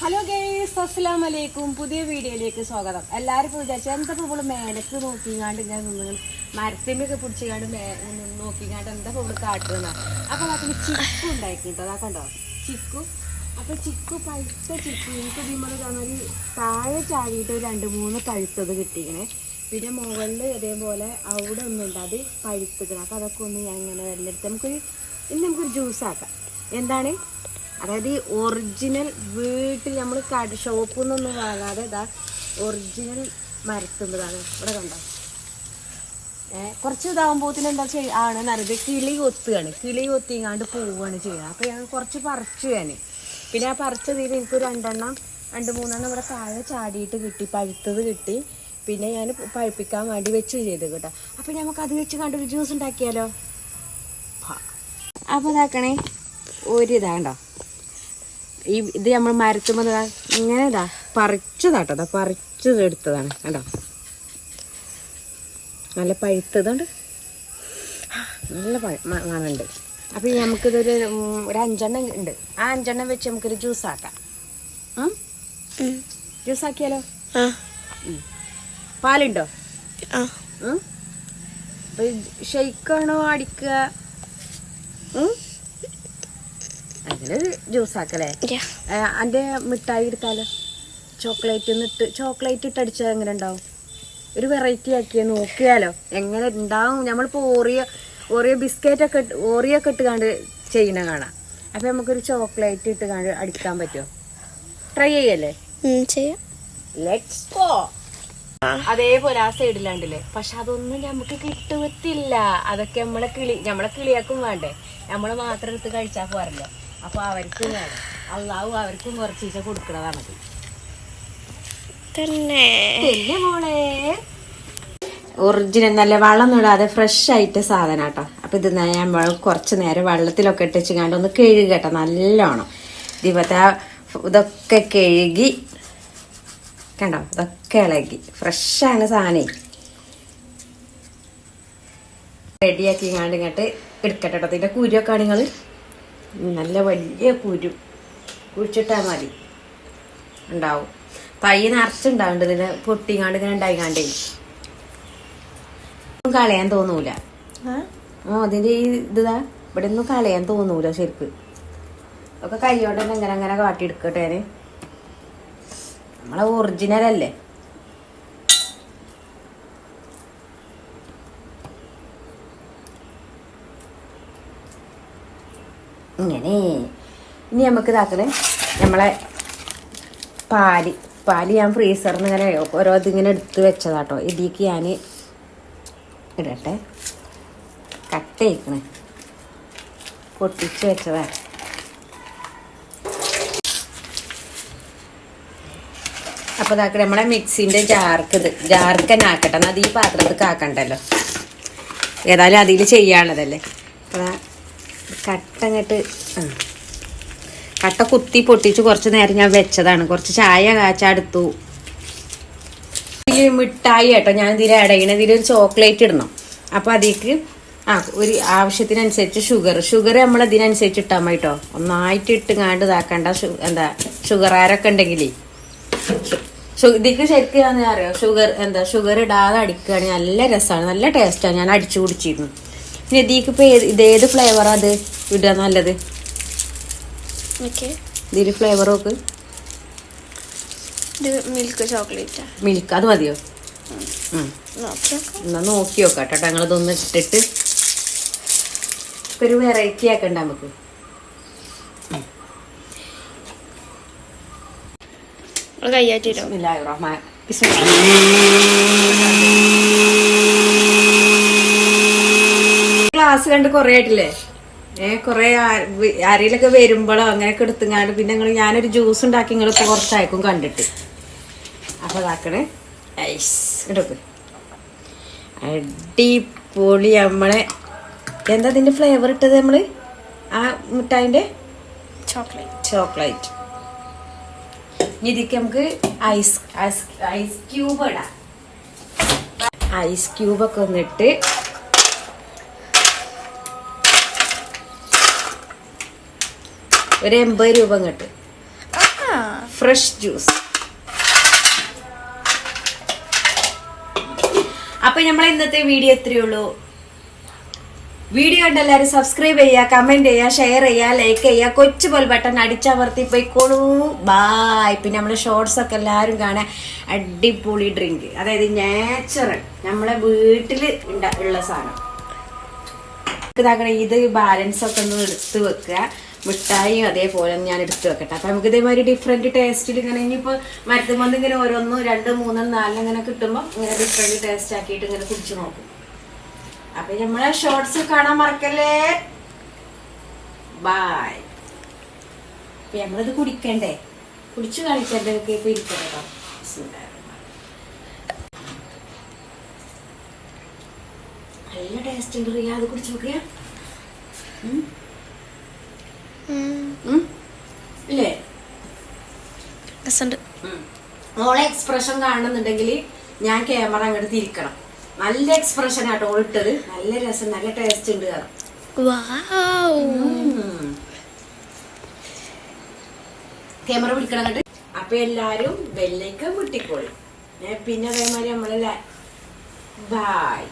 Hello guys അസ്സലാം വലൈക്കും പുതിയ വീഡിയോയിലേക്ക് സ്വാഗതം. എല്ലാവരും ഇപ്പോൾ വിചാരിച്ചു എന്താ ഇപ്പോൾ ഇവിടെ മേലക്ക് നോക്കിങ്ങാണ്ട് ഇങ്ങനെ നിന്ന് മരത്തിന്റെയൊക്കെ പിടിച്ചിങ്ങാണ്ട് മേ നിന്ന് നോക്കിങ്ങാണ്ട് എന്താ ഇപ്പോൾ ഇവിടെ കാട്ടുന്ന അപ്പോൾ അതിന് ചിക്കു കേട്ടോ അതാ കണ്ടോ? ചിക്കു. അപ്പോൾ ചിക്കു പഴുത്ത ചിക്കു. എനിക്ക് ഒരു താഴെ ചാടിയിട്ട് രണ്ട് മൂന്ന് പഴുത്തത് കിട്ടിക്കണേ പിന്നെ മുകളിൽ ഇതേപോലെ അവിടെ ഒന്നുണ്ട് അത് പഴുത്തുക്കണം അപ്പോൾ അതൊക്കെ ഒന്ന് ഞാൻ ഇങ്ങനെ വെല്ലെടുത്ത് നമുക്കൊരു ഇനി നമുക്കൊരു ജ്യൂസ് ആക്കാം എന്താണ്? അതായത് ഈ ഒറിജിനൽ വീട്ടിൽ നമ്മൾ കട ഷോപ്പിൽ നിന്നൊന്നും വാങ്ങാതെ ഇതാ ഒറിജിനൽ മരത്തുമ്പോഴാണ് ഇവിടെ കണ്ടോ? കുറച്ച് ഇതാകുമ്പോത്തിന് എന്താ ചെയ്യുക ആണ് നല്ലത് കിളി കൊത്തുകയാണ്. കിളി കൊത്തിങ്ങാണ്ട് പോവുകയാണ് ചെയ്യുക. അപ്പോൾ ഞാൻ കുറച്ച് പറിച്ചു ഞാൻ. പിന്നെ ആ പറിച്ചതിൽ എനിക്ക് രണ്ടെണ്ണം രണ്ട് മൂന്നെണ്ണം ഇവിടെ താഴെ ചാടിയിട്ട് കിട്ടി പഴുത്തത് കിട്ടി. പിന്നെ ഞാൻ പഴുപ്പിക്കാൻ വേണ്ടി വെച്ച് ചെയ്ത് കേട്ടോ. അപ്പോൾ അത് വെച്ച് കണ്ടൊരു ജ്യൂസ് ഉണ്ടാക്കിയാലോ? അപ്പോൾ ഇതാക്കണേ ഒരു ഇതാണ്ടോ ഈ ഇത് നമ്മൾ മരത്തുമ്പോൾ ഇതാ ഇങ്ങനെ ഇതാ. പറിച്ചതാട്ടോ. അതാ പറിച്ചത് എടുത്തതാണ്. കണ്ടോ? നല്ല പഴുത്തതുണ്ട് നല്ല പഴുണ്ട് മ- അപ്പോൾ നമുക്കിതൊരു ഒരു അഞ്ചെണ്ണം ഉണ്ട്. ആ അഞ്ചെണ്ണം വെച്ച് നമുക്കൊരു ജ്യൂസ് ആക്കാം. ജ്യൂസ് ആക്കിയാലോ. പാലുണ്ടോ? ഷെയ്ക്കാണോ അടിക്കുക? അങ്ങനെ ജ്യൂസ് ആക്കല്ലേ അന്റെ മിഠായി എടുത്താലോ? ചോക്ലേറ്റ് ഇട്ട് ചോക്ലേറ്റ് ഇട്ട് അടിച്ചാൽ എങ്ങനെ ഉണ്ടാവും? ഒരു വെറൈറ്റി ആക്കിയ നോക്കിയാലോ? എങ്ങനെ ഉണ്ടാവും? നമ്മളിപ്പോൾ ഓറിയ ഓറിയ ബിസ്ക്കറ്റ് ഒക്കെ ഓറിയ ഓറിയോ ഒക്കെ ഇട്ട് കണ്ട് ചെയ്യണ കാണാം. അപ്പൊ നമുക്കൊരു ചോക്ലേറ്റ് ഇട്ട് കണ്ട് അടിക്കാൻ പറ്റുമോ ട്രൈ ചെയ്യല്ലേ? ലെറ്റ്സ് ഗോ അതേപോലെ ആ സൈഡിലാണ്ടല്ലേ പക്ഷെ അതൊന്നും നമുക്ക് കിട്ടുവത്തില്ല. അതൊക്കെ നമ്മളെ കിളി നമ്മളെ കിളിയാക്കും വേണ്ടേ. നമ്മൾ മാത്രം എടുത്ത് കഴിച്ചാ പോരല്ലോ. അപ്പൊ അവർക്കും വേണം. അള്ളാഹു അവർക്കും കുറച്ച് ദിവസം കൊടുക്കണതാണത് തന്നെ. മോളെ? ഒറിജിനൽ നല്ല വെള്ളം ഇടാതെ ഫ്രഷ് ആയിട്ട് സാധനം കേട്ടോ അപ്പൊ ഇത് ഞാൻ കുറച്ച് നേരം വെള്ളത്തിലൊക്കെ ഇട്ടിച്ച് കണ്ട് ഒന്ന് കഴുകി കേട്ടോ നല്ലോണം ദിവത്തെ ഇതൊക്കെ കഴുകി കണ്ടോ? ഇതൊക്കെ ഇളകി. ഫ്രഷാണ് സാധനം. റെഡിയാക്കി കണ്ട് ഇങ്ങോട്ട് എടുക്കട്ടെ കേട്ടോ ഇതിന്റെ കുരുവൊക്കെ നിങ്ങൾ നല്ല വലിയ കുരു. കുഴിച്ചിട്ടാൽ മതി. ഉണ്ടാവും. തൈ നിറച്ചുണ്ടാവുന്നുണ്ട് ഇതിന് പൊട്ടിങ്ങാണ്ട് ഇങ്ങനെ ഉണ്ടായിക്കാണ്ടേ ഒന്നും കളയാൻ തോന്നൂല. ഓ അതിന്റെ ഈ ഇതാ ഇവിടെ ഒന്നും കളയാൻ തോന്നൂല ശരിക്ക്. ഒക്കെ തന്നെ ഇങ്ങനെ അങ്ങനെ കാട്ടിയെടുക്കട്ടെ നമ്മളെ ഒറിജിനൽ അല്ലേ? ഇങ്ങനെ. ഇനി നമുക്ക് ഇതാക്കണേ. നമ്മളെ പാൽ. പാൽ ഞാൻ ഫ്രീസറിൽ ഇങ്ങനെ ഓരോ ഇതിങ്ങനെ എടുത്ത് വെച്ചതാട്ടോ. ഇതിലേക്ക് ഞാൻ ഇടട്ടെ. കട്ട് ചെയ്ക്കണേ പൊട്ടിച്ച് വെച്ചതാ. അപ്പോൾ ഇതാക്കട്ടെ നമ്മളെ മിക്സിന്റെ ജാർക്ക് ഇത്. ജാർക്ക് തന്നെ ആക്കട്ടെ. എന്നാൽ അത് ഈ പാത്രത്തിൽ ആക്കണ്ടല്ലോ. ഏതായാലും അതിൽ ചെയ്യാനുള്ളതല്ലേ. അപ്പോൾ കട്ട അങ്ങോട്ട് ആ. കട്ട കുത്തി പൊട്ടിച്ച് കുറച്ച് നേരം ഞാൻ വെച്ചതാണ്. കുറച്ച് ചായ കാച്ചെടുത്തു മിഠായി കേട്ടോ. ഞാൻ ഇതിൽ ആഡ് ഇതിൽ ഒരു ചോക്ലേറ്റ് ഇടണം. അപ്പോൾ അതിലേക്ക് ആ ഒരു ആവശ്യത്തിനനുസരിച്ച് ഷുഗർ ഷുഗർ നമ്മൾ ഇതിനനുസരിച്ച് ഇട്ടാൽ മതി കേട്ടോ. ഒന്നായിട്ട് ഇട്ടുങ്ങാണ്ട് കാണ്ട് ഇതാക്കണ്ട. എന്താ ഷുഗർ ആരൊക്കെ ഉണ്ടെങ്കിലേ. ഷു- ഇതിക്ക് ശരിക്കും അറിയോ? ഷുഗർ എന്താ ഷുഗർ ഇടാതെ അടിക്കുകയാണെങ്കിൽ നല്ല രസമാണ് നല്ല ടേസ്റ്റാണ് ഞാൻ അടിച്ചു കുടിച്ചിരുന്നു. പിന്നെ ഇതിക്ക് ഇത് ഏത് ഫ്ലേവറാ ഫ്ലേവറാണ് അത് ഇടുക നല്ലത്? ഓക്കെ. ഇതിൽ ഫ്ലേവർ നോക്ക്. ഇത് മിൽക്ക് ചോക്ലേറ്റ് മിൽക്ക് അത് മതിയോ? ഉം. നോക്കി നോക്കാം. എന്നാ നോക്കി നോക്കാം കേട്ടോ. ഞങ്ങളിതൊന്ന് ഇട്ടിട്ട് ഇപ്പൊ ഒരു വെറൈറ്റി ആക്കണ്ട നമുക്ക്. കൈയാറ്റിട്ടോ ഇല്ല റഹ്മാൻ. ക്ലാസ് കണ്ട് കൊറേ ആയിട്ടില്ലേ? ഏ കൊറേ ആ- വി- ആരെങ്കിലൊക്കെ വരുമ്പോഴോ അങ്ങനെയൊക്കെ എടുത്തുങ്ങാണ്ട് പിന്നെ നിങ്ങൾ ഞാനൊരു ജ്യൂസ് ഉണ്ടാക്കി നിങ്ങൾ ഇപ്പൊ കുറച്ചായിരിക്കും കണ്ടിട്ട്. അപ്പൊ ഇതാക്കണേ ഐസ് എടുക്ക്. അടിപൊളി നമ്മളെ. എന്താ ഇതിന്റെ ഫ്ലേവർ ഇട്ടത് നമ്മൾ? ആ മിഠായിന്റെ ചോക്ലേറ്റ് ചോക്ലേറ്റ് ഇനി ഇതിക്ക് നമുക്ക് ഐസ് ഐസ് ഐസ് ക്യൂബ് ഇടാം. ഐസ് ക്യൂബൊക്കെ ഒന്നിട്ട് ഒരു എൺപത് രൂപ ആ ഫ്രഷ് ജ്യൂസ് അപ്പൊ നമ്മളെ ഇന്നത്തെ വീഡിയോ എത്രയേ ഉള്ളൂ. വീഡിയോ ഉണ്ട് എല്ലാവരും സബ്സ്ക്രൈബ് ചെയ്യുക കമന്റ് ചെയ്യുക ഷെയർ ചെയ്യുക ലൈക്ക് ചെയ്യുക കൊച്ചു പോൽ ബട്ടൺ അടിച്ചമർത്തി പോയിക്കോളൂ. ബായ് പിന്നെ നമ്മളെ ഷോർട്സ് ഒക്കെ എല്ലാവരും കാണാൻ അടിപൊളി ഡ്രിങ്ക് അതായത് നാച്ചുറൽ നമ്മളെ വീട്ടിൽ ഉള്ള സാധനം. ഇതാക്കണ ഇത് ബാലൻസ് ഒക്കെ ഒന്ന് എടുത്ത് വെക്കുക. മിഠായിയും അതേപോലെ ഞാൻ എടുത്തു വെക്കട്ടെ. അപ്പൊ നമുക്ക് ഇതേമാതിരി ഡിഫറെന്റ് ടേസ്റ്റിൽ ഇങ്ങനെ ഇനിയിപ്പോ മരത്തുമ്പോൾ ഇങ്ങനെ ഓരോന്നും രണ്ട് മൂന്നും നാലും ഇങ്ങനെ കിട്ടുമ്പോൾ ഇങ്ങനെ ഡിഫറെന്റ് ടേസ്റ്റ് ആക്കിയിട്ട് ഇങ്ങനെ കുടിച്ചു നോക്കും. അപ്പൊ നമ്മളെ ഷോർട്സ് കാണാൻ മറക്കല്ലേ? ബായ് അപ്പൊ നമ്മളിത് കുടിക്കണ്ടേ? കുടിച്ചു കാണിച്ചെന്റെ ഇപ്പൊ ഇരിക്കട്ടോ നല്ല ടേസ്റ്റ് ഉണ്ട് റിയാ. അത് കുടിച്ചു നോക്കിയ ഇല്ലേ? മോളെ എക്സ്പ്രഷൻ കാണുന്നുണ്ടെങ്കിൽ ഞാൻ ക്യാമറ അങ്ങോട്ട് തിരിക്കണം. നല്ല എക്സ്പ്രഷൻ ആട്ടോ ഇട്ടത്. നല്ല രസം നല്ല ടേസ്റ്റ് ഉണ്ട്. ക്യാമറ പിടിക്കണം അങ്ങോട്ട്. അപ്പൊ എല്ലാരും ബെല്ലേക്ക് മുട്ടിക്കോളി പിന്നെ അതേമാതിരി നമ്മളെ ബായ്